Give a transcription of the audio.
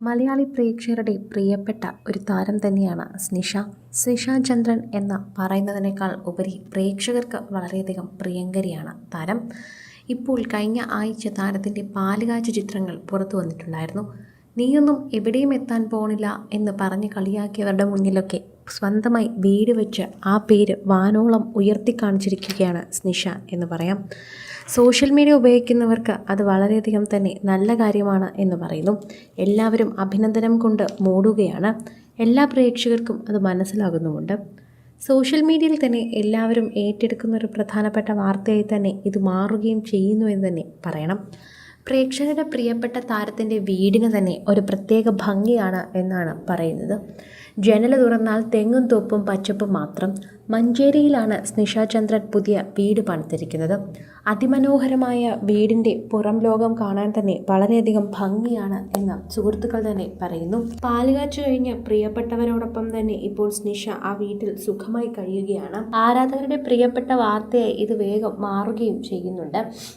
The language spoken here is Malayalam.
മലയാളി പ്രേക്ഷകരുടെ പ്രിയപ്പെട്ട ഒരു താരം തന്നെയാണ് സ്നിഷ. സ്നിഷ ചന്ദ്രൻ എന്ന് പറയുന്നതിനേക്കാൾ ഉപരി പ്രേക്ഷകർക്ക് വളരെയധികം പ്രിയങ്കരിയാണ് താരം. ഇപ്പോൾ കഴിഞ്ഞ ആഴ്ച താരത്തിന്റെ പാലുകാച്ച ചിത്രങ്ങൾ പുറത്തു വന്നിട്ടുണ്ടായിരുന്നു. നീയൊന്നും എവിടെയും എത്താൻ പോണില്ല എന്ന് പറഞ്ഞ് കളിയാക്കിയവരുടെ മുന്നിലൊക്കെ സ്വന്തമായി വീട് വെച്ച് ആ പേര് വാനോളം ഉയർത്തി കാണിച്ചിരിക്കുകയാണ് സ്നിഷ എന്ന് പറയാം. സോഷ്യൽ മീഡിയ ഉപയോഗിക്കുന്നവർക്ക് അത് വളരെയധികം തന്നെ നല്ല കാര്യമാണ് എന്ന് പറയുന്നു. എല്ലാവരും അഭിനന്ദനം കൊണ്ട് മൂടുകയാണ്. എല്ലാ പ്രേക്ഷകർക്കും അത് മനസ്സിലാകുന്നുമുണ്ട്. സോഷ്യൽ മീഡിയയിൽ തന്നെ എല്ലാവരും ഏറ്റെടുക്കുന്ന ഒരു പ്രധാനപ്പെട്ട വാർത്തയായി തന്നെ ഇത് മാറുകയും ചെയ്യുന്നു എന്ന് തന്നെ പറയണം. പ്രേക്ഷകരുടെ പ്രിയപ്പെട്ട താരത്തിന്റെ വീടിന് തന്നെ ഒരു പ്രത്യേക ഭംഗിയാണ് എന്നാണ് പറയുന്നത്. ജനൽ തുറന്നാൽ തെങ്ങും തോപ്പും പച്ചപ്പും മാത്രം. മഞ്ചേരിയിലാണ് സ്നിഷ ചന്ദ്രൻ പുതിയ വീട് പണിതിരിക്കുന്നത്. അതിമനോഹരമായ വീടിന്റെ പുറം ലോകം കാണാൻ തന്നെ വളരെയധികം ഭംഗിയാണ് എന്ന് സുഹൃത്തുക്കൾ തന്നെ പറയുന്നു. പാലുകാച്ചു കഴിഞ്ഞ് പ്രിയപ്പെട്ടവരോടൊപ്പം തന്നെ ഇപ്പോൾ സ്നിഷ ആ വീട്ടിൽ സുഖമായി കഴിയുകയാണ്. ആരാധകരുടെ പ്രിയപ്പെട്ട വാർത്തയായി ഇത് വേഗം മാറുകയും ചെയ്യുന്നുണ്ട്.